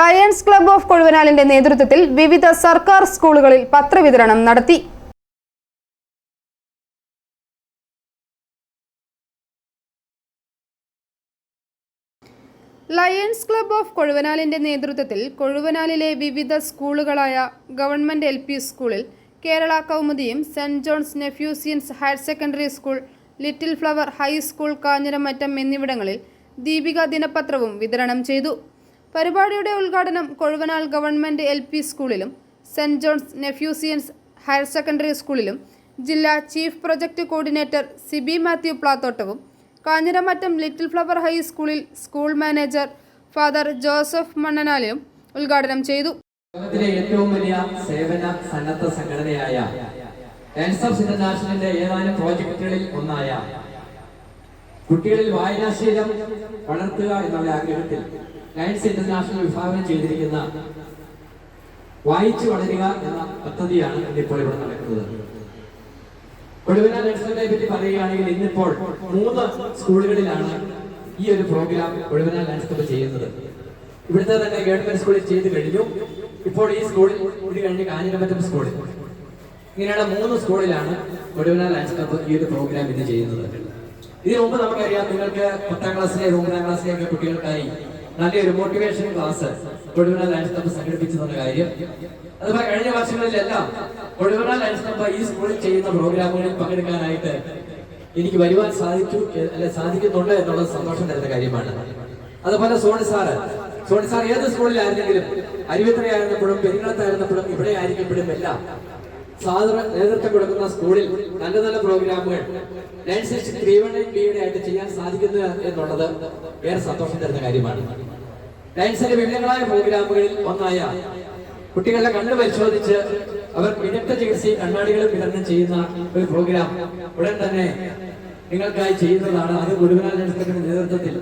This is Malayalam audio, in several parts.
ലയൺസ് ക്ലബ്ബ് ഓഫ് കൊഴുവനാലിന്റെ നേതൃത്വത്തിൽ വിവിധ സർക്കാർ സ്കൂളുകളിൽ പത്രവിതരണം നടത്തി. ലയൺസ് ക്ലബ്ബ് ഓഫ് കൊഴുവനാലിന്റെ നേതൃത്വത്തിൽ കൊഴുവനാലിലെ വിവിധ സ്കൂളുകളായ ഗവൺമെന്റ് എൽ സ്കൂളിൽ കേരള കൗമുദിയും saint John's നെഫ്യൂസിയൻസ് higher secondary school little flower high school Kanjiramattom എന്നിവിടങ്ങളിൽ ദീപിക ദിനപത്രവും വിതരണം ചെയ്തു. പരിപാടിയുടെ ഉദ്ഘാടനം കൊഴുവനാൽ ഗവൺമെന്റ് എൽ പി സ്കൂളിലും സെന്റ് ജോൺസ് നെഫ്യൂസിയൻസ് ഹയർ സെക്കൻഡറി സ്കൂളിലും ജില്ലാ chief project coordinator Sibi Mathew പ്ലാത്തോട്ടവും Kanjiramattom little flower ഹൈസ്കൂളിൽ സ്കൂൾ മാനേജർ ഫാദർ ജോസഫ് മണ്ണനാലും ഉദ്ഘാടനം ചെയ്തു. ലോകത്തിലെ ഏറ്റവും വലിയ സേവന സന്നദ്ധ സംഘടനയായ ഇന്റർനാഷണലിന്റെ ഏതാനും പ്രോജക്റ്റുകളിൽ ഒന്നായ കുട്ടികളിൽ വായനാശീലം വളർത്തുക എന്നുള്ള ആഗ്രഹത്തിൽ ലയൺസ് ഇന്റർനാഷണൽ വിഭാവനം ചെയ്തിരിക്കുന്ന വായിച്ചു വളരുക എന്ന പദ്ധതിയാണ് ഇന്നിപ്പോൾ ഇവിടെ നടക്കുന്നത്. ഒടുവിന നഴ്സറിനെ പറ്റി പറയുകയാണെങ്കിൽ ഇന്നിപ്പോൾ മൂന്ന് സ്കൂളുകളിലാണ് ഈ ഒരു പ്രോഗ്രാം ഒടുവിന ക്ലബ്ബ് ചെയ്യുന്നത്. ഇവിടുത്തെ തന്നെ ഗവൺമെന്റ് സ്കൂളിൽ ചെയ്ത് കഴിഞ്ഞു. ഇപ്പോൾ ഈ സ്കൂളിൽ കൂടി കഴിഞ്ഞ് കാഞ്ഞിരമറ്റം സ്കൂളിൽ. ഇങ്ങനെയുള്ള മൂന്ന് സ്കൂളിലാണ് ഒടുവിന ലയൺസ് ഈ ഒരു പ്രോഗ്രാം ഇത് ചെയ്യുന്നത്. ഇതിനു മുമ്പ് നമുക്കറിയാം നിങ്ങൾക്ക് പത്താം ക്ലാസ്സിലെ ഒമ്പതാം ക്ലാസ്സിലെ ഒക്കെ കുട്ടികൾക്കായി നല്ലൊരു മോട്ടിവേഷൻ ക്ലാസ് ഒടുവിന ലയൺസ് ക്ലബ്ബ് സംഘടിപ്പിച്ചു എന്ന കാര്യം. അതുപോലെ കഴിഞ്ഞ വർഷങ്ങളിലെല്ലാം ഒടുവിന ലയൺസ് ക്ലബ്ബ് ഈ സ്കൂളിൽ ചെയ്യുന്ന പ്രോഗ്രാമുകളിൽ പങ്കെടുക്കാനായിട്ട് എനിക്ക് വരുവാൻ സാധിച്ചു അല്ലെ സാധിക്കുന്നുണ്ട് എന്നുള്ളത് സന്തോഷം തരുന്ന കാര്യമാണ്. അതുപോലെ സോണി സാറ്. സോണി സാർ ഏത് സ്കൂളിലായിരുന്നെങ്കിലും അരുവിത്രയായിരുന്നപ്പോഴും പെരിങ്ങളത്തായിരുന്നപ്പോഴും ഇവിടെ ആയിരിക്കുമ്പോഴും എല്ലാം സാധാരണ നേതൃത്വം കൊടുക്കുന്ന സ്കൂളിൽ നല്ല നല്ല പ്രോഗ്രാമുകൾ. ആയിട്ട് ചെയ്യാൻ സാധിക്കുന്നു എന്നുള്ളത് ഏറെ സന്തോഷം തരുന്ന കാര്യമാണ്. ലയൻസിന്റെ വിവിധങ്ങളായ പ്രോഗ്രാമുകളിൽ ഒന്നായ കുട്ടികളുടെ കണ്ണ് പരിശോധിച്ച് അവർ വിദഗ്ധ ചികിത്സയും കണ്ണാടികളും വിതരണം ചെയ്യുന്ന ഒരു പ്രോഗ്രാം ഉടൻ തന്നെ നിങ്ങൾക്കായി ചെയ്യുന്നതാണ്. അത് മുഴുവൻ ലയൻസിന്റെ നേതൃത്വത്തിൽ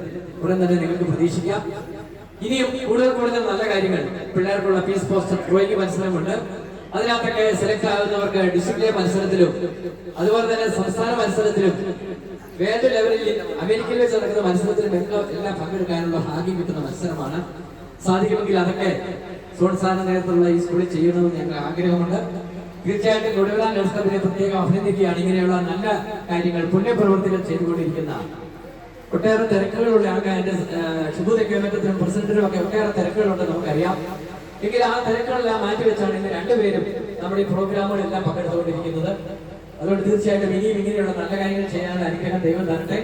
ഉടൻ തന്നെ നിങ്ങൾക്ക് പ്രതീക്ഷിക്കാം. ഇനിയും കൂടുതൽ കൂടുതൽ നല്ല കാര്യങ്ങൾ പിള്ളേർക്കുള്ള ഫീസ് പോസ്റ്റർ ഡ്രോയിങ് മത്സരമുണ്ട് അതിനകത്തൊക്കെ സെലക്ട് ആകുന്നവർക്ക് ഡിസിപ്ലിൻ മത്സരത്തിലും അതുപോലെ തന്നെ സംസ്ഥാന മത്സരത്തിലും വേൾഡ് ലെവലിൽ അമേരിക്കയിൽ വെച്ച് നടക്കുന്ന മത്സരത്തിലും എല്ലാം എല്ലാം പങ്കെടുക്കാനുള്ള ഭാഗ്യം കിട്ടുന്ന മത്സരമാണ്. സാധിക്കുമെങ്കിൽ അതൊക്കെ സോൺ സാറിന്റെ ഈ സ്കൂളിൽ ചെയ്യണമെന്ന് ഞങ്ങൾ ആഗ്രഹമുണ്ട്. തീർച്ചയായിട്ടും തൊഴിലാൻ നഴ്സറിനെ പ്രത്യേകം അഭിനന്ദിക്കുകയാണ്. ഇങ്ങനെയുള്ള നല്ല കാര്യങ്ങൾ പുണ്യപ്രവർത്തികൾ ചെയ്തുകൊണ്ടിരിക്കുന്ന ഒട്ടേറെ തിരക്കുകളുള്ള ആൾക്കാർ എന്റെ ഷിബു പ്രസിഡന്റിനും ഒക്കെ ഒട്ടേറെ തിരക്കുകളുണ്ട് നമുക്കറിയാം. എങ്കിൽ ആ തിരക്കുകളെല്ലാം മാറ്റിവെച്ചാണ് ഇന്ന് രണ്ടുപേരും നമ്മുടെ ഈ പ്രോഗ്രാമുകളെല്ലാം പങ്കെടുത്തുകൊണ്ടിരിക്കുന്നത്. അതുകൊണ്ട് തീർച്ചയായിട്ടും ഇനിയും ഇങ്ങനെയുള്ള നല്ല കാര്യങ്ങൾ ചെയ്യാനുള്ള അനുഗ്രഹം ദൈവം തരട്ടെ.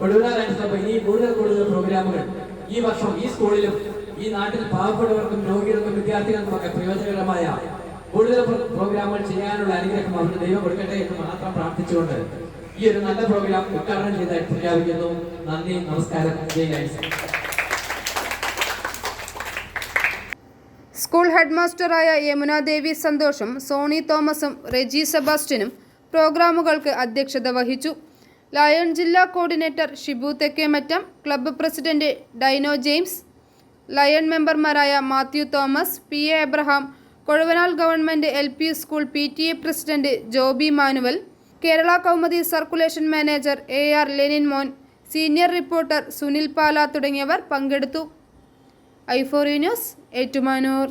ഒടുവിലാനുസരിച്ച് ഇനിയും കൂടുതൽ കൂടുതൽ പ്രോഗ്രാമുകൾ ഈ വർഷം ഈ സ്കൂളിലും ഈ നാട്ടിൽ പാവപ്പെട്ടവർക്കും രോഗികൾക്കും വിദ്യാർത്ഥികൾക്കും ഒക്കെ പ്രയോജനകരമായ കൂടുതൽ പ്ര- പ്രോഗ്രാമുകൾ ചെയ്യാനുള്ള അനുഗ്രഹം അവർക്ക് ദൈവം കൊടുക്കട്ടെ എന്ന് മാത്രം പ്രാർത്ഥിച്ചുകൊണ്ട് ഈ ഒരു നല്ല പ്രോഗ്രാം ഉദ്ഘാടനം ചെയ്തായി പ്രഖ്യാപിക്കുന്നു നന്ദി നമസ്കാരം. ജയ് ഗൈസ് സ്കൂൾ ഹെഡ്മാസ്റ്ററായ യമുന ദേവി സന്തോഷും സോണി തോമസും റെജി സെബാസ്റ്റ്യനും പ്രോഗ്രാമുകൾക്ക് അധ്യക്ഷത വഹിച്ചു. ലയൺ ജില്ലാ coordinator Shibu Thekkemattam club president Dino James lion മെമ്പർമാരായ Mathew Thomas P A Abraham Kozhuvanal government L P school P T A president Joby Manuel Kerala Kaumudi circulation manager A R Lenin Mon senior reporter Sunil Pala തുടങ്ങിയവർ പങ്കെടുത്തു. ഐഫോറി ന്യൂസ് ഏറ്റുമാനൂർ.